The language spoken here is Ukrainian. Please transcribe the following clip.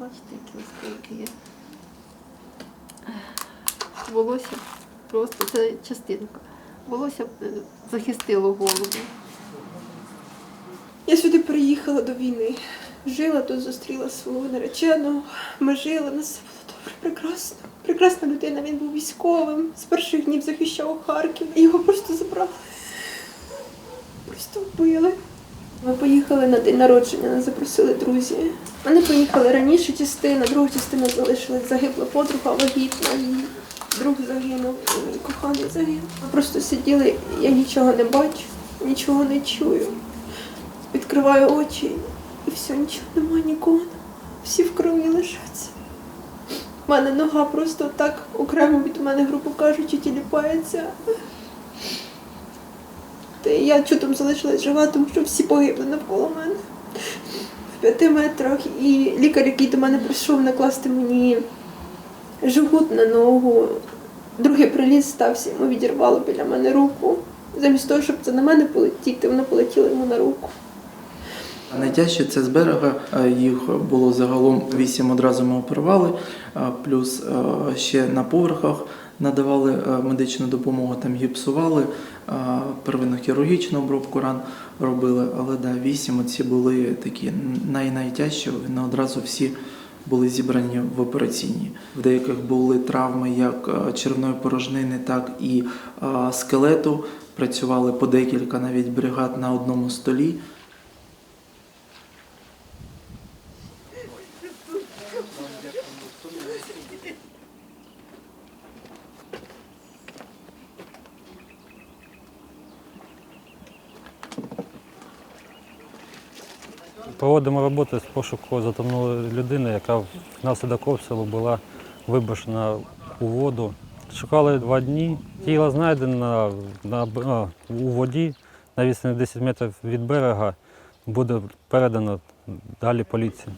Бачите, які осколки є. Волосся просто, це частинка. Волосся е, захистило голову. Я сюди приїхала до війни. Жила тут, зустріла свого нареченого. Ми жили, нас все було добре, прекрасно. Прекрасна людина, він був військовим. З перших днів захищав Харків. Його просто забрали. Просто вбили. Ми поїхали на день народження, нас запросили друзі. Вони поїхали раніше частина, друга частина залишилась, загибла подруга вагітна, її друг загинув, і коханий загинув. Ми просто сиділи, я нічого не бачу, нічого не чую. Відкриваю очі і все, нічого немає нікого. Всі в крові лишаться. У мене нога просто так окремо від мене, грубо кажучи, тіліпається. І я чудом залишилась жива, тому що всі погибли навколо мене. В п'яти метрах. І лікар, який до мене прийшов накласти мені жгут на ногу, другий приліз стався, йому відірвало біля мене руку. Замість того, щоб це на мене полетіти, воно полетіло йому на руку. Найтяжче це з берега. е, Їх було загалом вісім одразу ми оперували, е, плюс е, ще на поверхах надавали медичну допомогу, там гіпсували, первинну хірургічну обробку ран робили. Але да, вісім оці були такі най-найтяжчі. Вони одразу всі були зібрані в операційній. В деяких були травми як червної порожнини, так і скелету. Працювали по декілька навіть бригад на одному столі. Проводимо роботи з пошуку затонулої людини, яка внаслідок обстрілу була виброшена у воду. Шукали два дні. Тіло знайдено на, на, у воді на відстані 10 метрів від берега. Буде передано далі поліції.